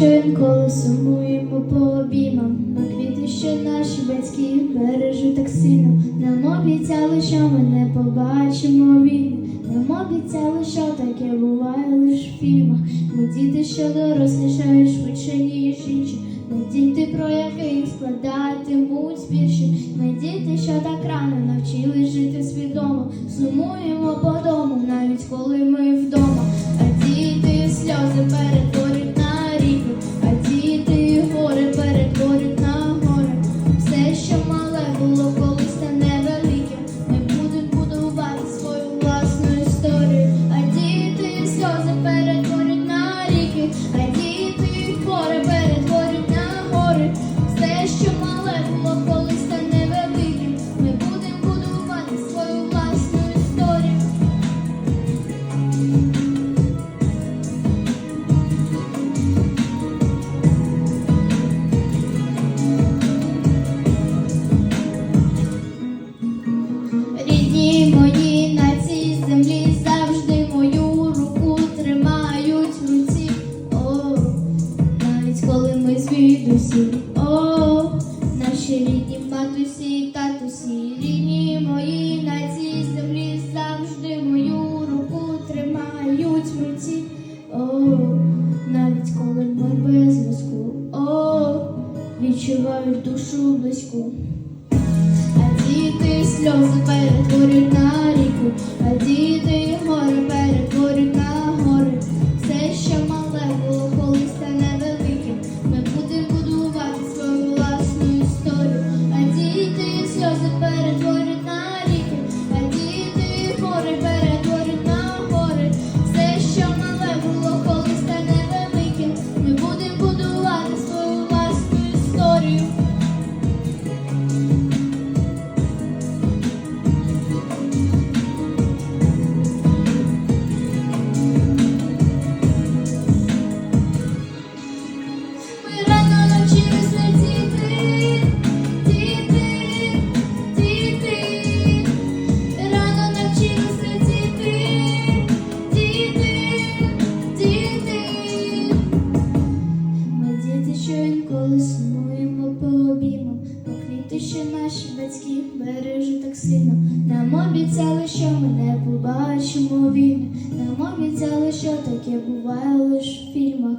коли сумуємо по обіймам. Ми квіти, що наші батьки бережуть так сильно. Нам обіцяли, що ми не побачимо війни. Нам обіцяли, що таке буває лише в фільмах. Ми діти, що дорослішають швидше, ніж інші. Ми діти, про яких складатимуть вірші. Ми діти, що так рано навчились жити свідомо. Сумуємо по дому, навіть коли ми вдома. А діти сльози перетворюють рідні матусі і татусі, рідні мої на цій землі завжди мою руку тримають в руці. О, навіть коли ми без зв'язку. О, відчувають душу близьку. А діти сльози перетворюють you. Наші батьки бережуть так сильно. Нам обіцяли, що ми не побачимо війни. Нам обіцяли, що таке буває лише в фільмах.